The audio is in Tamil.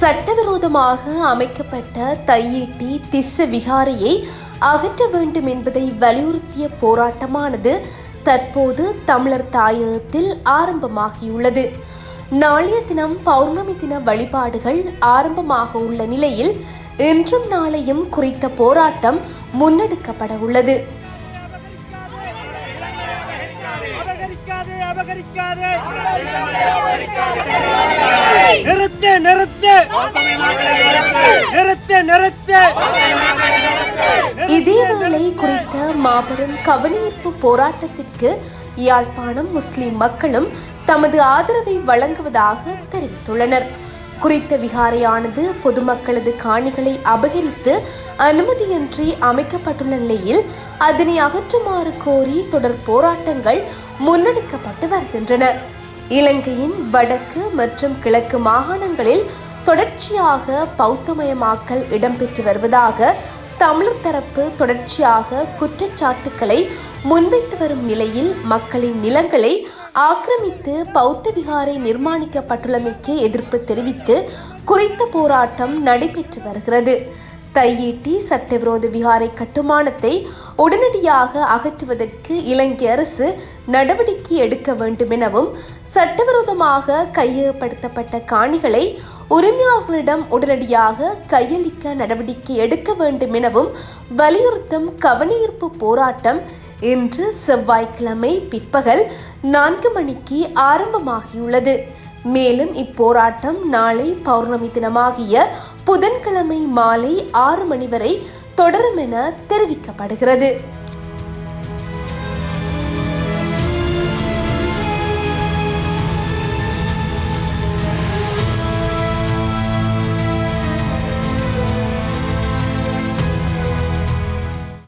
சட்டவிரோதமாக அமைக்கப்பட்ட தையீட்டி திஸ்ஸ விகாரையை அகற்ற வேண்டும் என்பதை வலியுறுத்திய போராட்டமானது தற்போது தமிழர் தாயகத்தில் ஆரம்பமாகியுள்ளது. நாளைய தினம் பௌர்ணமி தின வழிபாடுகள் ஆரம்பமாக உள்ள நிலையில் இன்றும் நாளையும் குறித்த போராட்டம் முன்னெடுக்கப்பட உள்ளது நிறுத்து நிறுத்து. நிறுத்து நிறுத்து. இதேவேளை குறித்த மாபெரும் கவனியீர்ப்பு போராட்டத்திற்கு யாழ்ப்பாணம் முஸ்லிம் மக்களும் தமது ஆதரவை வழங்குவதாக தெரிவித்துள்ளனர். குறித்த விகாரையானது பொதுமக்களது காணிகளை அபகரித்து அனுமதியின்றி அமைக்கப்பட்டுள்ள நிலையில் அதனை அகற்றுமாறு கோரி தொடர் போராட்டங்கள் முன்னெடுக்கப்பட்டு வருகின்றன. இலங்கையின் வடக்கு மற்றும் கிழக்கு மாகாணங்களில் தொடர்ச்சியாக பௌத்தமயமாக்கல் இடம்பெற்று வருவதாக தமிழர் தரப்பு தொடர்ச்சியாக குற்றச்சாட்டுக்களை முன்வைத்து வரும் நிலையில் மக்களின் நிலங்களை ஆக்கிரமித்து பௌத்த விகாரை நிர்மாணிக்கப்பட்டுள்ளமைக்கு எதிர்ப்பு தெரிவித்து குறித்த போராட்டம் நடைபெற்று வருகிறது. தையீட்டி சட்டவிரோத விகாரை கட்டுமானத்தை உடனடியாக அகற்றுவதற்கு இலங்கை அரசு நடவடிக்கை எடுக்க வேண்டும் எனவும் சட்டவிரோதமாக கையகப்படுத்தப்பட்ட காணிகளை உரிமையாளர்களிடம் உடனடியாக கையளிக்க நடவடிக்கை எடுக்க வேண்டும் எனவும் வலியுறுத்தும் கவனஈர்ப்பு போராட்டம் இன்று செவ்வாய்க்கிழமை பிற்பகல் நான்கு மணிக்கு ஆரம்பமாகியுள்ளது. மேலும் இப்போராட்டம் நாளை பௌர்ணமி தினமாகிய புதன்கிழமை மாலை ஆறு மணி வரை தொடரும் என தெரிவிக்கப்படுகிறது.